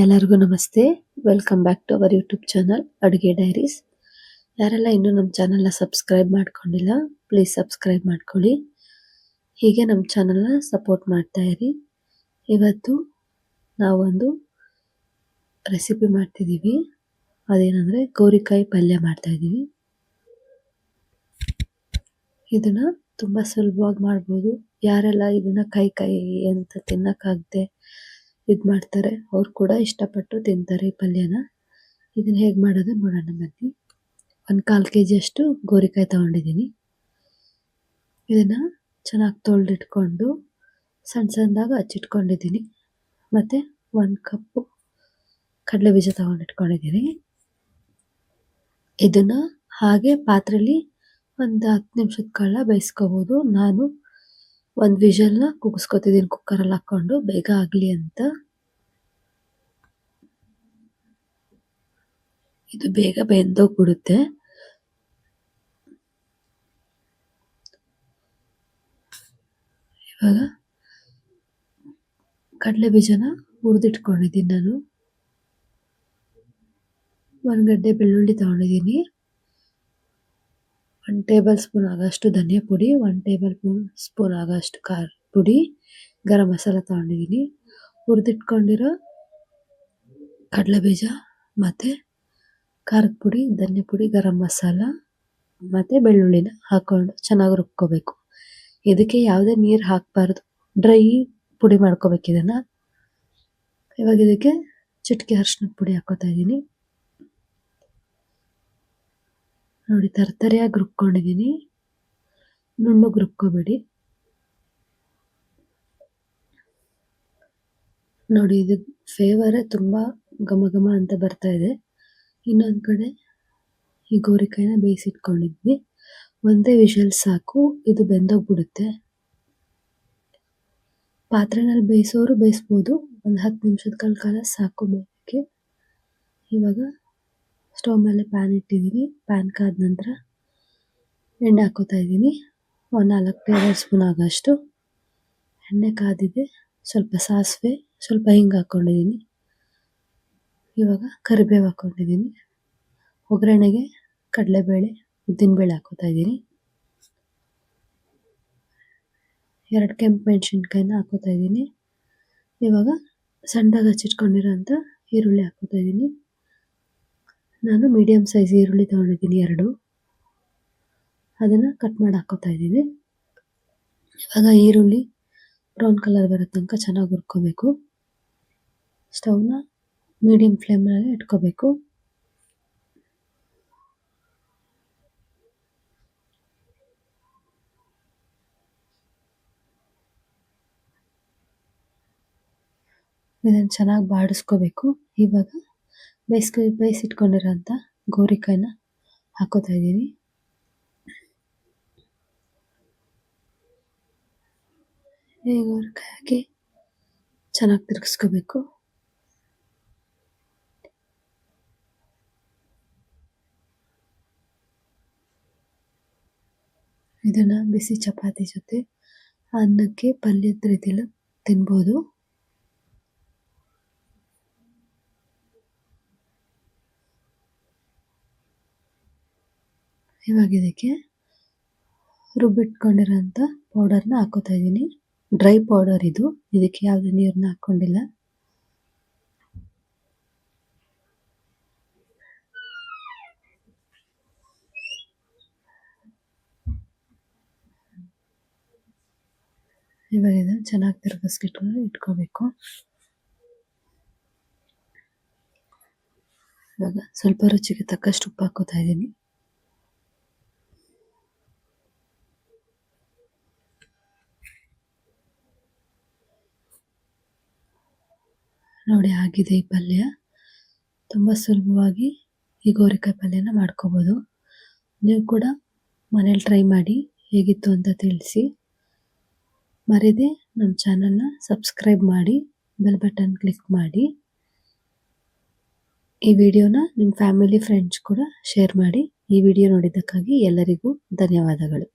ಎಲ್ಲರಿಗೂ ನಮಸ್ತೆ. Welcome back to our YouTube channel Aduge diaries ಯಾರೆಲ್ಲ ಇನ್ನೂ ನಮ್ಮ ಚಾನಲ್ನ ಸಬ್ಸ್ಕ್ರೈಬ್ ಮಾಡ್ಕೊಂಡಿಲ್ಲ ಪ್ಲೀಸ್ ಸಬ್ಸ್ಕ್ರೈಬ್ ಮಾಡ್ಕೊಳ್ಳಿ. ಹೀಗೆ ನಮ್ಮ ಚಾನಲ್ನ ಸಪೋರ್ಟ್ ಮಾಡ್ತಾ ಇರಿ. ಇವತ್ತು ನಾವೊಂದು ರೆಸಿಪಿ ಮಾಡ್ತಿದ್ದೀವಿ. ಅದೇನಂದರೆ ಗೋರಿಕಾಯಿ ಪಲ್ಯ ಮಾಡ್ತಾ ಇದನ್ನು ಇದನ್ನ ತುಂಬ ಸುಲಭವಾಗಿ ಮಾಡ್ಬೋದು. ಯಾರೆಲ್ಲ ಇದನ್ನು ಕೈ ಕೈ ಅಂತ ತಿನ್ನಕ್ಕಾಗದೆ ಇದು ಮಾಡ್ತಾರೆ. ಅವ್ರು ಕೂಡ ಇಷ್ಟಪಟ್ಟು ತಿಂತಾರೆ ಈ ಪಲ್ಯನ. ಇದನ್ನ ಹೇಗೆ ಮಾಡೋದು ನೋಡೋಣ ಬನ್ನಿ ಒಂದು ಕಾಲು ಕೆ ಜಿಯಷ್ಟು ಗೋರಿಕಾಯಿ ತೊಗೊಂಡಿದ್ದೀನಿ ಇದನ್ನ ಚೆನ್ನಾಗಿ ತೊಳೆದಿಟ್ಕೊಂಡು ಸಣ್ಣ ಸಣ್ಣದಾಗ ಹಚ್ಚಿಟ್ಕೊಂಡಿದ್ದೀನಿ ಮತ್ತು ಒಂದು ಕಪ್ಪು ಕಡಲೆ ಬೀಜ ತೊಗೊಂಡಿಟ್ಕೊಂಡಿದ್ದೀನಿ ಇದನ್ನ ಹಾಗೆ ಪಾತ್ರೆಯಲ್ಲಿ ಒಂದು ಹತ್ತು ನಿಮಿಷದ ಕಾಲ ಬೇಯಿಸ್ಕೋಬೋದು. ನಾನು ಒಂದು ವಿಷಲ್ನ ಕೂಗಿಸ್ಕೊತಿದ್ದೀನಿ ಕುಕ್ಕರಲ್ಲಿ ಹಾಕ್ಕೊಂಡು ಬೇಗ ಆಗಲಿ ಅಂತ. ಇದು ಬೇಗ ಬೆಂದೋಗ್ಬಿಡುತ್ತೆ ಇವಾಗ ಕಡಲೆ ಬೀಜನ ಹುರಿದಿಟ್ಕೊಂಡಿದ್ದೀನಿ ನಾನು. ಒಂದು ಗಡ್ಡೆ ಬೆಳ್ಳುಳ್ಳಿ ತಗೊಂಡಿದ್ದೀನಿ. ಒನ್ ಟೇಬಲ್ ಸ್ಪೂನ್ ಆಗೋಷ್ಟು ಧನಿಯಾ ಪುಡಿ ಒನ್ ಟೇಬಲ್ ಸ್ಪೂನ್ ಆಗೋಷ್ಟು ಖಾರ ಪುಡಿ, ಗರಂ ಮಸಾಲ ತಗೊಂಡಿದ್ದೀನಿ. ಹುರಿದಿಟ್ಕೊಂಡಿರೋ ಕಡಲೆ ಬೀಜ ಮತ್ತು ಖಾರದ ಪುಡಿ, ಧನಿಯಾ ಪುಡಿ, ಗರಂ ಮಸಾಲ ಮತ್ತು ಬೆಳ್ಳುಳ್ಳಿನ ಹಾಕ್ಕೊಂಡು ಚೆನ್ನಾಗಿ ರುಬ್ಕೋಬೇಕು. ಇದಕ್ಕೆ ಯಾವುದೇ ನೀರು ಹಾಕಬಾರ್ದು. ಡ್ರೈ ಪುಡಿ ಮಾಡ್ಕೋಬೇಕು ಇದನ್ನು. ಇವಾಗ ಇದಕ್ಕೆ ಚಿಟಿಕೆ ಅರ್ಶಿನದ ಪುಡಿ ಹಾಕೋತಾ ಇದ್ದೀನಿ ನೋಡಿ, ತರ್ತರಿಯಾಗಿ ರುಬ್ಕೊಂಡಿದ್ದೀನಿ ನುಣ್ಣಗೆ ರುಬ್ಕೋಬೇಡಿ. ನೋಡಿ, ಇದು ಫ್ಲೇವರೇ ತುಂಬ ಘಮ ಘಮ ಅಂತ ಬರ್ತಾ ಇದೆ. ಇನ್ನೊಂದು ಕಡೆ ಈ ಗೋರಿಕಾಯಿನ ಬೇಯಿಸಿಟ್ಕೊಂಡಿದ್ವಿ. ಒಂದೇ ವಿಷಲ್ ಸಾಕು, ಇದು ಬೆಂದೋಗ್ಬಿಡುತ್ತೆ. ಪಾತ್ರೆನಲ್ಲಿ ಬೇಯಿಸೋರು ಬೇಯಿಸ್ಬೋದು. ಒಂದು ಹತ್ತು ನಿಮಿಷದ ಕಾಲ ಸಾಕು ಬೇಯಕ್ಕೆ. ಇವಾಗ ಸ್ಟವ್ ಮೇಲೆ ಪ್ಯಾನ್ ಇಟ್ಟಿದ್ದೀನಿ ಪ್ಯಾನ್ ಕಾದ ನಂತರ ಎಣ್ಣೆ ಹಾಕೋತಾ ಇದ್ದೀನಿ. ಒಂದು ನಾಲ್ಕು ಟೇಬಲ್ ಸ್ಪೂನ್ ಆಗೋಷ್ಟು. ಎಣ್ಣೆ ಕಾದಿದೆ. ಸ್ವಲ್ಪ ಸಾಸಿವೆ, ಸ್ವಲ್ಪ ಹಿಂಗೆ ಹಾಕ್ಕೊಂಡಿದ್ದೀನಿ ಇವಾಗ ಕರಿಬೇವು ಹಾಕ್ಕೊಂಡಿದ್ದೀನಿ. ಒಗ್ಗರಣೆಗೆ ಕಡಲೆಬೇಳೆ ಉದ್ದಿನಬೇಳೆ ಹಾಕೋತಾ ಇದ್ದೀನಿ. ಎರಡು ಕೆಂಪು ಮೆಣಸಿನ್ಕಾಯಿನ ಹಾಕೋತಾ ಇದ್ದೀನಿ. ಇವಾಗ ಸಣ್ಣದಾಗಿ ಹಚ್ಚಿಟ್ಕೊಂಡಿರೋಂಥ ಈರುಳ್ಳಿ ಹಾಕೋತಾ ಇದ್ದೀನಿ. ನಾನು ಮೀಡಿಯಂ ಸೈಜ್ ಈರುಳ್ಳಿ ತೊಗೊಂಡಿದ್ದೀನಿ ಎರಡು. ಅದನ್ನು ಕಟ್ ಮಾಡಿ ಹಾಕೋತಾ ಇದ್ದೀನಿ. ಇವಾಗ ಈರುಳ್ಳಿ ಬ್ರೌನ್ ಕಲರ್ ಬರೋ ತನಕ ಚೆನ್ನಾಗಿ ಹುರ್ಕೋಬೇಕು. ಸ್ಟವ್ನ ಮೀಡಿಯಂ ಫ್ಲೇಮಲ್ಲಿ ಇಟ್ಕೋಬೇಕು. ಇದನ್ನು ಚೆನ್ನಾಗಿ ಬಾಡಿಸ್ಕೋಬೇಕು. ಇವಾಗ ಬೇಯಿಸ್ಕೊ, ಬೇಯಿಸಿಟ್ಕೊಂಡಿರೋಂಥ ಗೋರಿಕಾಯಿನ ಹಾಕೋತಾ ಇದ್ದೀನಿ ಗೋರಿಕಾಯಿ ಹಾಕಿ ಚೆನ್ನಾಗಿ ತಿರುಗಿಸ್ಕೋಬೇಕು. ಇದನ್ನ ಬಿಸಿ ಚಪಾತಿ ಜೊತೆ ಅನ್ನಕ್ಕೆ ಪಲ್ಯದ ರೀತಿಯಲ್ಲಿ ತಿನ್ಬೋದು. ಇವಾಗ ಇದಕ್ಕೆ ರುಬ್ಬಿಟ್ಕೊಂಡಿರೋಂಥ ಪೌಡರ್ನ ಹಾಕೋತಾ ಇದ್ದೀನಿ. ಡ್ರೈ ಪೌಡರ್ ಇದು. ಇದಕ್ಕೆ ಯಾವುದೇ ನೀರನ್ನ ಹಾಕ್ಕೊಂಡಿಲ್ಲ ಇವಾಗ ಇದು ಚೆನ್ನಾಗಿ ತಿರುಗಿಸ್ಕಿಟ್ಕೊಂಡು ಇಟ್ಕೋಬೇಕು. ಇವಾಗ ಸ್ವಲ್ಪ ರುಚಿಗೆ ತಕ್ಕಷ್ಟು ಉಪ್ಪು ಹಾಕೋತಾ ಇದ್ದೀನಿ. ನೋಡಿ ಆಗಿದೆ ಈ ಪಲ್ಯ. ತುಂಬ ಸುಲಭವಾಗಿ ಈ ಗೋರಿಕಾಯಿ ಪಲ್ಯನ ಮಾಡ್ಕೋಬೋದು. ನೀವು ಕೂಡ ಮನೇಲಿ ಟ್ರೈ ಮಾಡಿ ಹೇಗಿತ್ತು ಅಂತ ತಿಳಿಸಿ. ಮರಿದೆ ನಮ್ಮ ಚಾನಲ್ನ ಸಬ್ಸ್ಕ್ರೈಬ್ ಮಾಡಿ ಬೆಲ್ ಬಟನ್ ಕ್ಲಿಕ್ ಮಾಡಿ. ಈ ವಿಡಿಯೋನ ನಿಮ್ಮ ಫ್ಯಾಮಿಲಿ ಫ್ರೆಂಡ್ಸ್ ಕೂಡ ಶೇರ್ ಮಾಡಿ. ಈ ವಿಡಿಯೋ ನೋಡಿದ್ದಕ್ಕಾಗಿ ಎಲ್ಲರಿಗೂ ಧನ್ಯವಾದಗಳು.